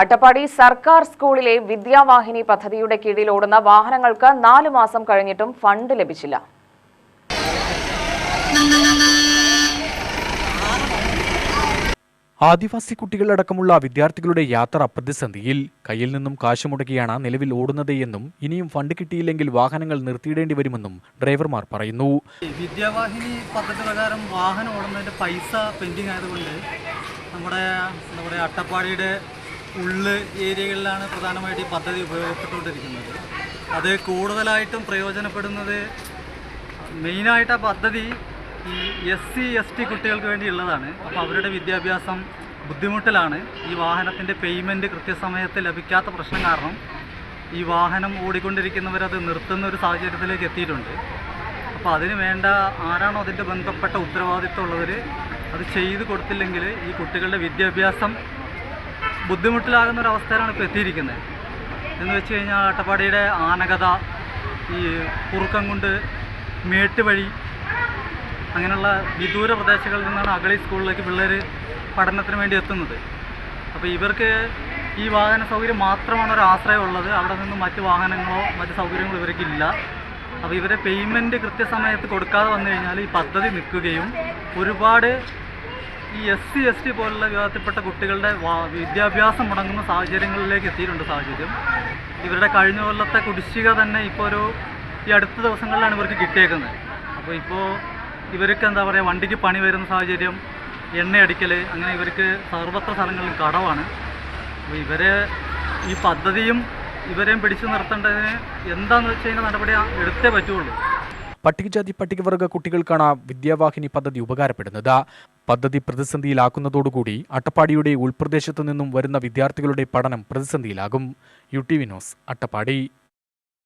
അട്ടപ്പാടി സർക്കാർ സ്കൂളിലെ വിദ്യാവാഹിനി പദ്ധതിയുടെ കീഴിൽ ഓടുന്ന വാഹനങ്ങൾക്ക് നാലു മാസം കഴിഞ്ഞിട്ടും ഫണ്ട് ലഭിച്ചില്ല. ആദിവാസി കുട്ടികളടക്കമുള്ള വിദ്യാർത്ഥികളുടെ യാത്ര പ്രതിസന്ധിയിൽ കയ്യിൽ നിന്നും കാശ് മുടക്കിയാണ് നിലവിൽ ഓടുന്നത് എന്നും ഇനിയും ഫണ്ട് കിട്ടിയില്ലെങ്കിൽ വാഹനങ്ങൾ നിർത്തിയിടേണ്ടി വരുമെന്നും ഡ്രൈവർമാർ പറയുന്നു. വിദ്യാവാഹിനി പദ്ധതി പ്രകാരം വാഹനം ഓടുന്നതിന്റെ പൈസ പെൻഡിങ് ആയതുകൊണ്ട് നമ്മുടെ എന്താ പറയുക അട്ടപ്പാടിയുടെ ഉള്ള് ഏരിയകളിലാണ് പ്രധാനമായിട്ട് ഈ പദ്ധതി ഉപയോഗപ്പെട്ടുകൊണ്ടിരിക്കുന്നത്. അത് കൂടുതലായിട്ടും പ്രയോജനപ്പെടുന്നത് മെയിനായിട്ട് ആ പദ്ധതി ഈ എസ് സി എസ് ടി കുട്ടികൾക്ക് വേണ്ടിയുള്ളതാണ് അപ്പോൾ അവരുടെ വിദ്യാഭ്യാസം ബുദ്ധിമുട്ടിലാണ്. ഈ വാഹനത്തിന്റെ പേയ്മെന്റ് കൃത്യസമയത്ത് ലഭിക്കാത്ത പ്രശ്നം കാരണം ഈ വാഹനം ഓടിക്കൊണ്ടിരിക്കുന്നവരത് നിർത്തുന്ന ഒരു സാഹചര്യത്തിലേക്ക് എത്തിയിട്ടുണ്ട്. അപ്പോൾ അതിന് വേണ്ട ആരാണോ അതിന്റെ ബന്ധപ്പെട്ട ഉത്തരവാദിത്വം ഉള്ളവർ അത് ചെയ്തു കൊടുത്തില്ലെങ്കിൽ ഈ കുട്ടികളുടെ വിദ്യാഭ്യാസം ബുദ്ധിമുട്ടിലാകുന്ന ഒരു അവസ്ഥയിലാണ് ഇപ്പോൾ എത്തിയിരിക്കുന്നത്. എന്ന് വെച്ച് കഴിഞ്ഞാൽ അട്ടപ്പാടിയുടെ ആനകഥ ഈ കുറുക്കംകുണ്ട് മേട്ട് വഴി അങ്ങനെയുള്ള വിദൂര പ്രദേശങ്ങളിൽ നിന്നാണ് അഗളി സ്കൂളിലേക്ക് പിള്ളേർ പഠനത്തിന് വേണ്ടി എത്തുന്നത്. അപ്പോൾ ഇവർക്ക് ഈ വാഹന സൗകര്യം മാത്രമാണ് ഒരു ആശ്രയം ഉള്ളത്. അവിടെ നിന്ന് മറ്റ് വാഹനങ്ങളോ മറ്റ് സൗകര്യങ്ങളോ ഇവർക്കില്ല അപ്പോൾ ഇവരെ പേയ്മെന്റ് കൃത്യസമയത്ത് കൊടുക്കാതെ വന്നു കഴിഞ്ഞാൽ ഈ പദ്ധതി നിൽക്കുകയും ഒരുപാട് ഈ എസ് സി എസ് ടി പോലുള്ള വിഭാഗത്തിൽപ്പെട്ട കുട്ടികളുടെ വിദ്യാഭ്യാസം മുടങ്ങുന്ന സാഹചര്യങ്ങളിലേക്ക് എത്തിയിട്ടുണ്ട് സാഹചര്യം. ഇവരുടെ കഴിഞ്ഞ കൊല്ലത്തെ കുടിശ്ശിക തന്നെ ഇപ്പോൾ ഒരു ഈ അടുത്ത ദിവസങ്ങളിലാണ് ഇവർക്ക് കിട്ടിയേക്കുന്നത്. അപ്പോൾ ഇപ്പോൾ ഇവർക്ക് എന്താ പറയുക വണ്ടിക്ക് പണി വരുന്ന സാഹചര്യം എണ്ണയടിക്കൽ അങ്ങനെ ഇവർക്ക് സർവത്ര സ്ഥലങ്ങളിൽ കടവാണ്. അപ്പോൾ ഇവരെ ഈ പദ്ധതിയും ഇവരെയും പിടിച്ചു നിർത്തേണ്ടതിന് എന്താണെന്ന് വെച്ച് കഴിഞ്ഞാൽ നടപടി എടുത്തേ പറ്റുള്ളൂ. പട്ടികജാതി പട്ടികവർഗ കുട്ടികൾക്കാണ് വിദ്യാവാഹിനി പദ്ധതി ഉപകാരപ്പെടുന്നത്. പദ്ധതി പ്രതിസന്ധിയിലാക്കുന്നതോടുകൂടി അട്ടപ്പാടിയുടെ ഉൾപ്രദേശത്തു നിന്നും വരുന്ന വിദ്യാർത്ഥികളുടെ പഠനം പ്രതിസന്ധിയിലാകും. U T Vinos Attappadi.